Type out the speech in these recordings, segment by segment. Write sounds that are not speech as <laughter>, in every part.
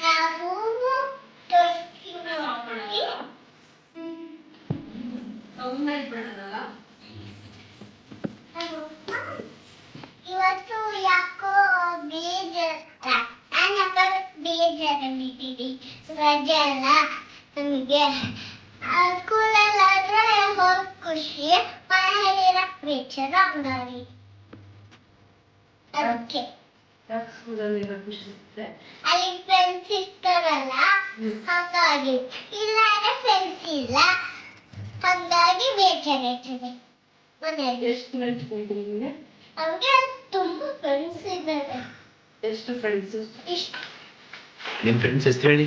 ನಾವು ತೋರಿಸ್ತೀವಿ. ಇವತ್ತು ಯಾಕೋ ಬೇಜಾರ ನಾನಪ್ಪ ಬೇಜಾರಲ್ಲಿದ್ದೀನಿ ರಜೆ ಅಲ್ಲ ನಮಗೆ ಸ್ಕೂಲಲ್ಲಾದ್ರೆ ಹೋಗ್ ಖುಷಿ ಮನೆಯಲ್ಲಿರೋ ಬೇಜಾರು ಹಂಗಾಗಿ ಅದಕ್ಕೆ ಅಲ್ಲಿ ಫ್ರೆಂಡ್ಸ್ ಇರ್ತಾರಲ್ಲ ಹಾಗಾಗಿ ಇಲ್ಲಾಂದ್ರೆ ಫ್ರೆಂಡ್ಸ್ ಇಲ್ಲ ಹಾಗಾಗಿ ಬೇಜಾರಾಗ್ತದೆ ಮನೆಯಲ್ಲಿ ಎಷ್ಟು ಫ್ರೆಂಡ್ಸ್ ನಿಮಗೆ ಅವ್ರಿಗೆ ತುಂಬಾ ಫ್ರೆಂಡ್ಸ್ ಇದ್ದಾರೆ ಎಷ್ಟು ಫ್ರೆಂಡ್ಸ್ ಇಷ್ಟು ನಿಮ್ಮ ಫ್ರೆಂಡ್ಸ್ ಹೆಸರು ಹೇಳಿ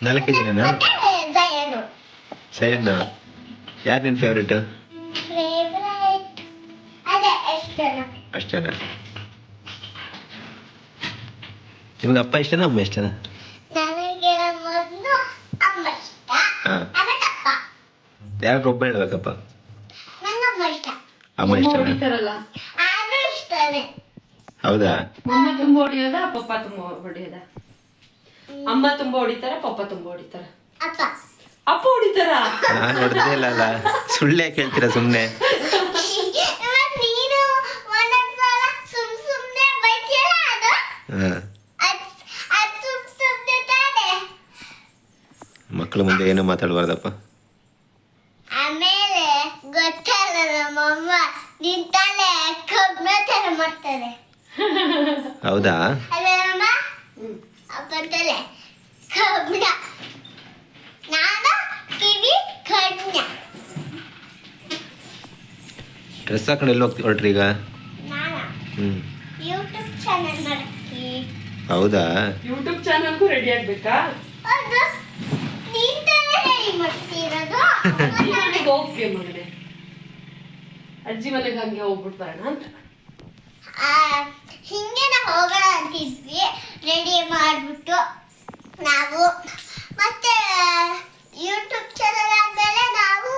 ನಾಲ್ಕು ಕೆ ಜಿನ ಸೈಯದ್ ಯಾರು ನಿನ್ನ ಫೇವ್ರೇಟ್ ಅಷ್ಟೇನ ಅದೇ ಎಷ್ಟು ಅಷ್ಟೇನಾ? ನಿಮ್ಗೆ ಅಪ್ಪ ಇಷ್ಟನಾ ಅಮ್ಮ ಇಷ್ಟನಾ? ಯಾರು ಒಬ್ಬ ಹೇಳ್ಬೇಕಪ್ಪ? ಅಮ್ಮ ಇಷ್ಟನಾ? ಹೌದಾ? ತುಂಬಾ ಹೊಡಿಯೋದ ಪಪ್ಪ ತುಂಬ ಹೊಡಿಯೋದ? ಅಮ್ಮ ತುಂಬಾ ಹೊಡಿತಾರ ಪಪ್ಪ ತುಂಬಾ ಹೊಡಿತಾರ. ಅಪ್ಪ. ಅಪ್ಪ ಹೊಡಿತಾರ? ನಾನು ಹೊಡೆದೇ ಇಲ್ಲ ಅಲ್ಲ ಸುಳ್ಳು ಯಾಕೆ ಹೇಳ್ತೀರಾ ಸುಮ್ಮನೆ ಮಕ್ಕಳ ಮುಂದೆ ಏನು ಮಾತಾಡಬಾರ್ದಪ್ಪ? ಆಮೇಲೆ ಗೊತ್ತಲ್ಲ ನಮ್ಮಮ್ಮ ನಿಂತಾನೆ ಕಬ್ಬೆ ತರ ಮಾಡ್ತಾರೆ ಹೌದಾ? ಅಲ್ಲಮ್ಮ ಅಪ್ಪ ನಾನು ಕಿವಿ ಕಣ್ಣ. ಡ್ರೆಸ್ ಹಾಕೊಂಡು ಎಲ್ಲಿ ಹೋಗ್ತೀವಿ ಹೊರಟ್ರಿ ಈಗ? ನಾನು? ಹ್ಞೂ ಯೂಟ್ಯೂಬ್ ಚಾನಲ್ ಮಾಡಕ್ಕೆ ಹೌದಾ? ಯೂಟ್ಯೂಬ್ ಚಾನಲ್ಗೂ ರೆಡಿ ಆಗ್ಬೇಕಾ? ಅದು ನೀನ್ ತಾನೇ ಹೇಳಿ ಮಾಡ್ತಿರೋದು ಅಜ್ಜಿ ಮನೆಗೆ ಹೋಗ್ತೀಯ ಮಗನೆ. ಅಜ್ಜಿ ಮನೆಗೆ ಹಂಗೆ ಹೋಗ್ಬಿಡ್ತಾರಣ ಅಂತ. ಆ, ಹಿಂಗೆ ನಾವು ಹೋಗೋಣ ಅಂತಿದ್ವಿ. ರೆಡಿ ಮಾಡಿಬಿಟ್ಟು ನಾವು ಮತ್ತೆ ಯೂಟ್ಯೂಬ್ ಚಾನಲ್ ಆದಮೇಲೆ ನಾವು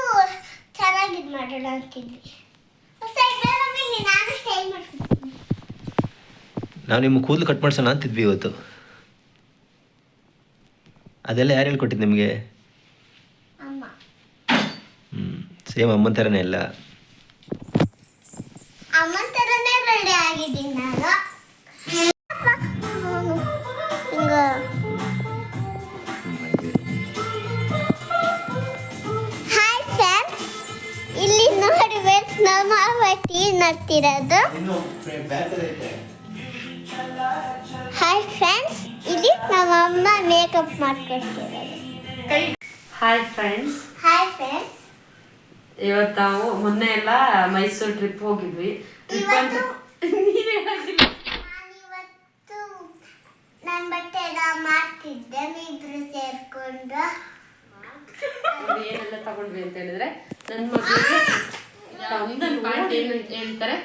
ಚೆನ್ನಾಗಿ ಇದು ಮಾಡೋಣ ಅಂತಿದ್ವಿ. ನಾವು ನಿಮ್ಮ ಕೂದಲು ಕಟ್ ಮಾಡ್ಸೋಣ ಅಂತಿದ್ವಿ ಇವತ್ತು. ಅದೆಲ್ಲ ಯಾರು ಹೇಳ್ಕೊಟ್ಟಿದ್ದು ನಿಮಗೆ? ಅಮ್ಮ. ಹ್ಞೂ ಸೇಮ್ ಅಮ್ಮನ ಥರನೇ ಇಲ್ಲ ಅಮ್ಮನ ಥರನೇ ರೆಡಿ ಆಗಿದ್ದೀನಿ ನಾನು. ನಡ್ತಿರೋದು ಹಾಯ್ ಫ್ರೆಂಡ್ಸ್ ಇಲ್ಲಿ ನಮ್ಮ ಅಮ್ಮ ಮೇಕಪ್ ಮಾಡ್ಕೊಡ್ತಿರೋದು ಹಾಯ್ ಫ್ರೆಂಡ್ಸ್ ಹಾಯ್ ಫ್ರೆಂಡ್ಸ್ ಇವತ್ತು ನಾವು ಮೊನ್ನೆ ಎಲ್ಲ ಮೈಸೂರು ಟ್ರಿಪ್ ಹೋಗಿದ್ವಿ. ಟ್ರಿಪ್ ಅಂತ ನೀನು ಹೇಳಿಲ್ಲ ನಾನಿವತ್ತು ನನ್ನ ಬಟ್ಟೆ ಎಲ್ಲ ಮಾಡ್ತಿದ್ದೆ ಇಬ್ರು ಸೇರ್ಕೊಂಡು. ಏನೆಲ್ಲ ತಗೊಂಡ್ವಿ ಅಂತ ಹೇಳಿದ್ರೆ ನನ್ನ ಮಗಳಿಗೆ ಪ್ಯಾಂಟ್ ಏನು ಹೇಳ್ತಾರೆ?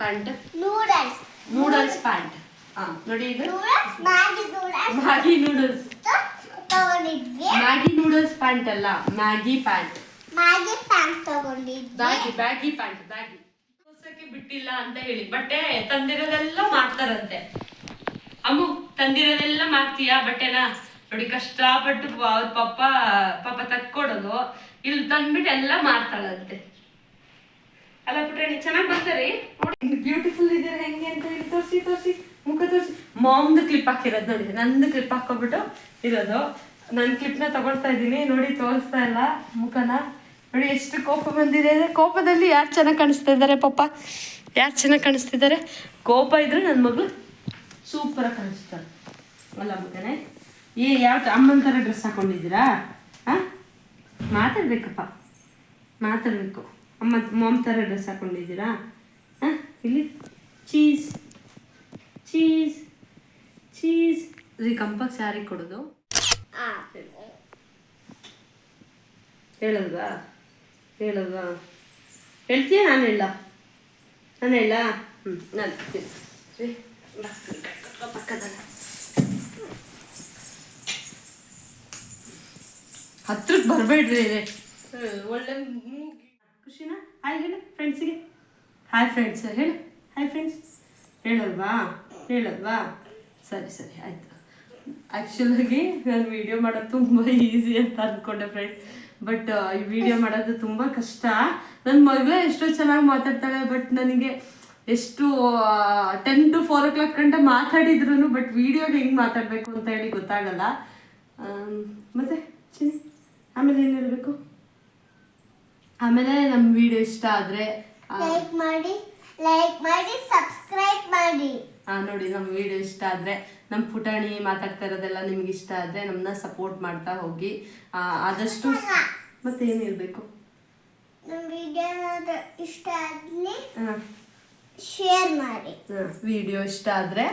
ಪ್ಯಾಂಟ್? Noodles noodles pant. ಹಾ ನೋಡಿ ಇದು. Maggi noodles Maggi noodles pant ಅಲ್ಲ ಮ್ಯಾಗಿ ಪ್ಯಾಂಟ್. ಮ್ಯಾಗಿ ಪ್ಯಾಂಟ್ ತಗೊಂಡಿದ್ದೆ ಮ್ಯಾಗಿ ಬ್ಯಾಗಿ ಪ್ಯಾಂಟ್ ಬ್ಯಾಗಿ ಹೊಸಕ್ಕೆ ಬಿಟ್ಟಿಲ್ಲ ಅಂತ ಹೇಳಿ ಬಟ್ಟೆ ತಂದಿರೋದೆಲ್ಲ ಮಾಡ್ತಾರಂತೆ. ಅಮ್ಮು ತಂದಿರೋದೆಲ್ಲ ಮಾಡ್ತೀಯಾ ಬಟ್ಟೆನ? ನೋಡಿ ಕಷ್ಟಪಟ್ಟು ಅವ್ರ ಪಪ್ಪ ಪಾಪ ತಕ್ಕೊಡೋದು. ಇಲ್ಲಿ ತಂದ್ಬಿಟ್ಟು ಎಲ್ಲ ಮಾಡ್ತಾಳಂತೆ. ಅಲ್ಲ ಪುಟ್ರೆ ಚೆನ್ನಾಗಿ ಬರ್ತಾರೆ? ಬ್ಯೂಟಿಫುಲ್ ಇದ್ದಾರೆ ಹೆಂಗೆ ಅಂತ ಹೇಳಿ ತೋರಿಸಿ ತೋರಿಸಿ. ಮುಖ ತೋರಿಸಿ. ಮಾಮ್ದು ಕ್ಲಿಪ್ ಹಾಕಿರೋದು ನೋಡಿ, ನಂದು ಕ್ಲಿಪ್ ಹಾಕೋಬಿಟ್ಟು ಇರೋದು. ನನ್ನ ಕ್ಲಿಪ್ನ ತಗೊಳ್ತಾ ಇದ್ದೀನಿ. ನೋಡಿ, ತೋರಿಸ್ತಾ ಇಲ್ಲ ಮುಖನ. ನೋಡಿ, ಎಷ್ಟು ಕೋಪ ಬಂದಿದೆ ಅಂದರೆ ಕೋಪದಲ್ಲಿ ಯಾರು ಚೆನ್ನಾಗಿ ಕಾಣಿಸ್ತಾ ಇದ್ದಾರೆ ಪಾಪ? ಯಾರು ಚೆನ್ನಾಗಿ ಕಾಣಿಸ್ತಿದ್ದಾರೆ ಕೋಪ ಇದ್ರೆ ನನ್ನ ಮಗಳು ಸೂಪರಾಗಿ ಕಾಣಿಸ್ತಾರೆ ಅಲ್ಲ ಮಗನೇ ಏ ಯಾವ ಅಮ್ಮನ ಥರ ಡ್ರೆಸ್ ಹಾಕೊಂಡಿದ್ದೀರಾ? ಹಾಂ ಮಾತಾಡ್ಬೇಕಪ್ಪ. ಮಾತಾಡಬೇಕು. ಅಮ್ಮ ಮಾಮ್ ಥರ ಡ್ರೆಸ್ ಹಾಕೊಂಡಿದ್ದೀರಾ? ಹಾಂ ಇಲ್ಲಿ. ಚೀಸ್ ಚೀಸ್ ಚೀಸ್ ರೀ ಕಂಪಕ್ ಸ್ಯಾರಿ ಕೊಡೋದು. ಹೇಳೋದಾ? ಹೇಳೋದಾ? ಹೇಳ್ತೀಯ? ನಾನು ಹೇಳ. ನಾನು ಹೇಳ. ಹ್ಞೂ ನಾನು ಪಕ್ಕದಲ್ಲ. ಹತ್ರಕ್ಕೆ ಬರಬೇಡ್ರಿ. ಒಳ್ಳೆ ಹಾಯ್ ಫ್ರೆಂಡ್ಸ್ ಹೇಳಿ. ಹಾಯ್ ಫ್ರೆಂಡ್ಸ್ ಹೇಳಲ್ವಾ? ಹೇಳಲ್ವಾ? ಸರಿ ಸರಿ, ಆಯಿತು. ಆ್ಯಕ್ಚುಲಾಗಿ ನಾನು ವೀಡಿಯೋ ಮಾಡೋದು ತುಂಬ ಈಸಿ ಅಂತ ಅಂದ್ಕೊಂಡೆ ಫ್ರೆಂಡ್ಸ್ ಬಟ್ ಈ ವಿಡಿಯೋ ಮಾಡೋದು ತುಂಬ ಕಷ್ಟ. ನನ್ನ ಮಗಳು ಎಷ್ಟೋ ಚೆನ್ನಾಗಿ ಮಾತಾಡ್ತಾಳೆ ಬಟ್ ನನಗೆ ಎಷ್ಟು ten to four o'clock ಗಂಟೆ ಮಾತಾಡಿದ್ರು ಬಟ್ ವೀಡಿಯೋಗೆ ಹೆಂಗೆ ಮಾತಾಡಬೇಕು ಅಂತ ಹೇಳಿ ಗೊತ್ತಾಗಲ್ಲ. ಮತ್ತೆ ಆಮೇಲೆ ಏನು ಹೇಳಬೇಕು? ಆಮೇಲೆ ನಮ್ಮ ವಿಡಿಯೋ ಇಷ್ಟ ಆದರೆ ಲೈಕ್ ಮಾಡಿ ಲೈಕ್ ಮಾಡಿ ಸಬ್ಸ್ಕ್ರೈಬ್ ಮಾಡಿ. ನೋಡಿ ನಮ್ಮ ವಿಡಿಯೋ ಇಷ್ಟ ಆದರೆ ನಮ್ಮ ಪುಟಾಣಿ ಮಾತಾಡ್ತಾ ಇರೋದೆಲ್ಲ ನಿಮ್ಗೆ ಇಷ್ಟ ಆದರೆ ನಮ್ಮನ್ನ ಸಪೋರ್ಟ್ ಮಾಡ್ತಾ ಹೋಗಿ. ಆದಷ್ಟು ಮತ್ತೆ ಏನು ಇರಬೇಕು ನಮ್ಮ ವಿಡಿಯೋ ಇಷ್ಟ ಆಗಲಿ ಶೇರ್ ಮಾಡಿ. ವಿಡಿಯೋ ಇಷ್ಟ ಆದರೆ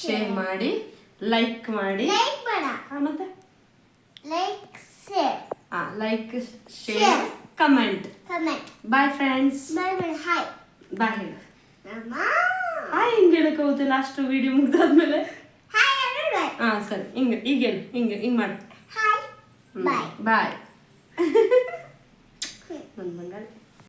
ಶೇರ್ ಮಾಡಿ ಲೈಕ್ ಮಾಡಿ. ಲೈಕ್ ಮಾಡ ಆ, ಮತ್ತೆ? ಲೈಕ್ ಶೇರ್ ಹಾಂ like share comment bye friends bye bye hi bye ಹೇಳು. ಹಾಯ್ ಹಿಂಗೆ ಹೇಳಕ್ಕೆ ಲಾಸ್ಟ್ ವಿಡಿಯೋ ಮುಗ್ದಾದ್ಮೇಲೆ. ಹಾಂ ಸರಿ. ಹಿಂಗೆ ಈಗ ಹೇಳು. ಹಿಂಗೆ ಹಿಂಗೆ ಮಾಡಿ. ಹಾಯ್ ಬಾಯ್ ಬಾಯ್ <laughs> ನನ್ನ ಬಂಗಾರ.